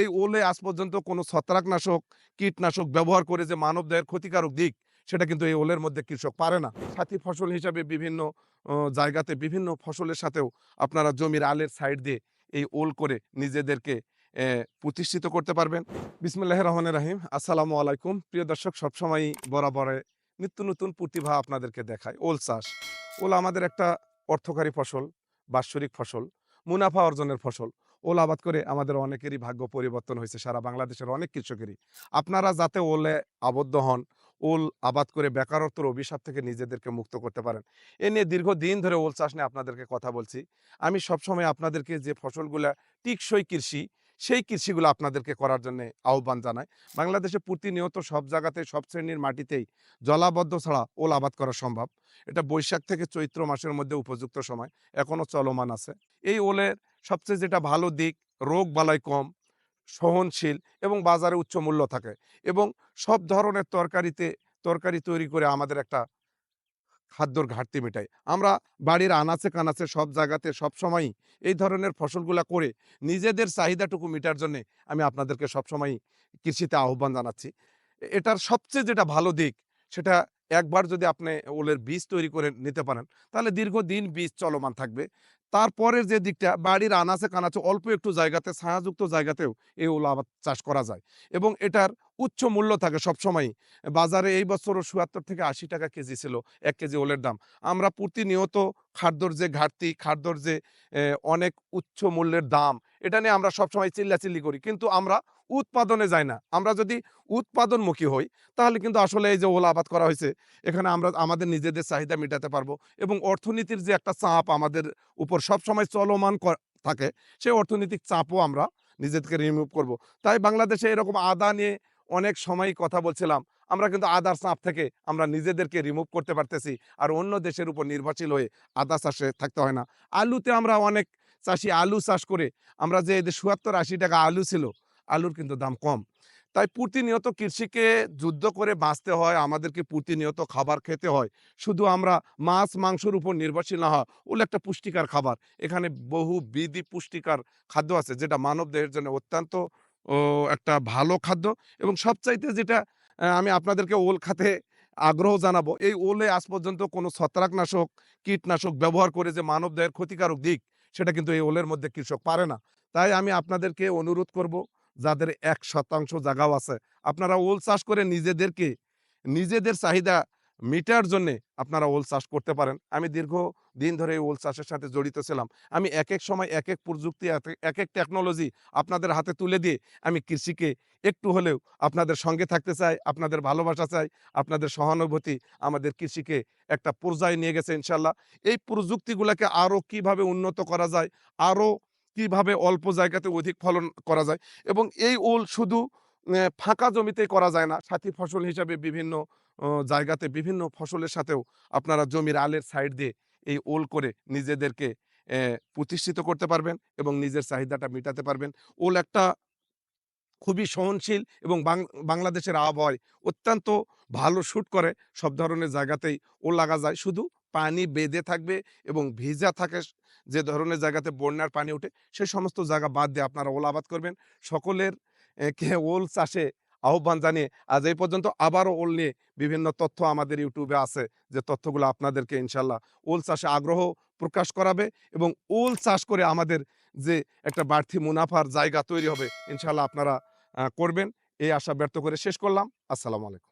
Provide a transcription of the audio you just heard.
এই ওলে আজ পর্যন্ত কোনো ছত্রাকনাশক কীটনাশক ব্যবহার করে যে মানব দেহের ক্ষতিকারক দিক, সেটা কিন্তু এই ওলের মধ্যে কৃষক পারে না। সাথী ফসল হিসাবে বিভিন্ন জায়গাতে বিভিন্ন ফসলের সাথেও আপনারা জমির আলের সাইড দিয়ে এই ওল করে নিজেদেরকে প্রতিষ্ঠিত করতে পারবেন। বিসমুল্লাহ রহমান রাহিম। আসসালামু আলাইকুম। প্রিয় দর্শক সবসময় বরাবরে নিত্য নতুন প্রতিভা আপনাদেরকে দেখায় ওল চাষ। ওল আমাদের একটা অর্থকারী ফসল, বাৎসরিক ফসল, মুনাফা অর্জনের ফসল। ওল আবাদ করে আমাদের অনেকেরই ভাগ্য পরিবর্তন হয়েছে, সারা বাংলাদেশের অনেক কৃষকেরই। আপনারা যাতে ওলে আবদ্ধ হন, ওল আবাদ করে বেকারত্বর অভিশাপ থেকে নিজেদেরকে মুক্ত করতে পারেন, এ নিয়ে দীর্ঘদিন ধরে ওল চাষ নিয়ে আপনাদেরকে কথা বলছি। আমি সবসময় আপনাদেরকে যে ফসলগুলা টিকসই কৃষি সেই কৃষিগুলো আপনাদেরকে করার জন্য আহ্বান জানায় বাংলাদেশে প্রতিনিয়ত সব জায়গাতে সব শ্রেণির মাটিতেই জলাবদ্ধ ছাড়া ওল আবাদ করা সম্ভব। এটা বৈশাখ থেকে চৈত্র মাসের মধ্যে উপযুক্ত সময় এখনও চলমান আছে। এই ওলের সবচেয়ে যেটা ভালো দিক, রোগ বালাই কম, সহনশীল এবং বাজারে উচ্চ মূল্য থাকে এবং সব ধরনের তরকারিতে, তরকারি তৈরি করে আমাদের একটা খাদ্যর ঘাটতি মেটায়। আমরা বাড়ির আনাচে কানাচে সব জায়গাতে সব সময়ই এই ধরনের ফসলগুলা করে নিজেদের চাহিদাটুকু মেটার জন্য আমি আপনাদেরকে সবসময় কৃষিতে আহ্বান জানাচ্ছি। এটার সবচেয়ে যেটা ভালো দিক, সেটা একবার যদি আপনি ওলের বীজ তৈরি করে নিতে পারেন, তাহলে দীর্ঘদিন বীজ চলমান থাকবে। তারপরের যে দিকটা, বাড়ির আনাচে কানাচে অল্প একটু জায়গাতে, ছায়াযুক্ত জায়গাতেও এই ওল আবাদ চাষ করা যায়। এবং এটার উচ্চ মূল্য থাকে সবসময়ই। বাজারে এই বছরও চুয়াত্তর থেকে আশি টাকা কেজি ছিল, এক কেজি ওলের দাম। আমরা প্রতিনিয়ত খাদ্যর যে ঘাটতি, খাদ্যর যে অনেক উচ্চ মূল্যের দাম, এটা নিয়ে আমরা সবসময় চিল্লাচিল্লি করি। কিন্তু আমরা উৎপাদনে যাই না। আমরা যদি উৎপাদনমুখী হই, তাহলে কিন্তু আসলে এই যে ওলা আবাদ করা হয়েছে, এখানে আমরা আমাদের নিজেদের চাহিদা মেটাতে পারব এবং অর্থনীতির যে একটা চাপ আমাদের উপর সবসময় চলমান থাকে, সেই অর্থনৈতিক চাপও আমরা নিজেদেরকে রিমুভ করব। তাই বাংলাদেশে এরকম আদা নিয়ে অনেক সময় কথা বলছিলাম। আমরা কিন্তু আদার্স চাপ থেকে আমরা নিজেদেরকে রিমুভ করতে পারতেছি। আর অন্য দেশের উপর নির্ভরশীল হয়ে আদা চাষে থাকতে হয় না। আলুতে আমরা অনেক চাষি আলু চাষ করে, আমরা যে যে আশি টাকা আলু ছিল, আলুর কিন্তু দাম কম। তাই প্রতিনিয়ত কৃষিকে যুদ্ধ করে বাঁচতে হয়, আমাদেরকে প্রতিনিয়ত খাবার খেতে হয়। শুধু আমরা মাছ, মাংসর উপর নির্ভরশীল না হয় ওগুলো একটা পুষ্টিকর খাবার। এখানে বহু বিধি পুষ্টিকর খাদ্য আছে, যেটা মানব দেহের জন্য অত্যন্ত ও একটা ভালো খাদ্য এবং সবচাইতে যেটা আমি আপনাদেরকে ওল খাতে আগ্রহ জানাব, এই ওলে আজ পর্যন্ত কোনো ছত্রাকনাশক, কীটনাশক ব্যবহার করে যে মানব দেহের ক্ষতিকারক দিক, সেটা কিন্তু এই ওলের মধ্যে কৃষক পারে না। তাই আমি আপনাদেরকে অনুরোধ করব, যাদের এক শতাংশ জায়গাও আছে, আপনারা ওল চাষ করে নিজেদেরকে, নিজেদের চাহিদা মিটার জন্য আপনারা ওল চাষ করতে পারেন। আমি দীর্ঘ দিন ধরে ওল চাষের সাথে জড়িত ছিলাম। আমি এক এক সময় এক এক প্রযুক্তি এক- এক টেকনোলজি আপনাদের হাতে তুলে দিয়ে আমি কৃষিকে একটু হলেও আপনাদের সঙ্গে থাকতে চাই, আপনাদের ভালোবাসা চাই, আপনাদের সহানুভূতি আমাদের কৃষিকে একটা পর্যায়ে নিয়ে গেছে ইনশাল্লাহ। এই প্রযুক্তিগুলোকে আরও কীভাবে উন্নত করা যায় আরও কীভাবে অল্প জায়গাতে অধিক ফলন করা যায় এবং এই ওল শুধু ফাঁকা জমিতে করা যায় না। সাথী ফসল হিসাবে বিভিন্ন জায়গাতে বিভিন্ন ফসলের সাথেও আপনারা জমির আলের সাইড দিয়ে এই ওল করে নিজেদেরকে প্রতিষ্ঠিত করতে পারবেন এবং নিজের চাহিদাটা মেটাতে পারবেন। ওল একটা খুবই সহনশীল এবং বাংলাদেশের আবহাওয়ায় অত্যন্ত ভালো শ্যুট করে। সব ধরনের জায়গাতেই ও লাগা যায়। শুধু পানি বেঁধে থাকবে এবং ভিজা থাকে যে ধরনের জায়গাতে বন্যার পানি ওঠে সেই সমস্ত জায়গা বাদ দিয়ে আপনারা ওল আবাদ করবেন। সকলের ওল চাষে আহ্বান জানিয়ে, আজ এই পর্যন্ত আবারও ওল নিয়ে বিভিন্ন তথ্য আমাদের ইউটিউবে আছে যে তথ্যগুলো আপনাদেরকে ইনশাল্লাহ ওল চাষে আগ্রহ প্রকাশ করাবে এবং ওল চাষ করে আমাদের যে একটা বাড়তি মুনাফার জায়গা তৈরি হবে, ইনশাল্লাহ আপনারা করবেন। এই আশা ব্যর্থ করে শেষ করলাম। আসসালামু আলাইকুম।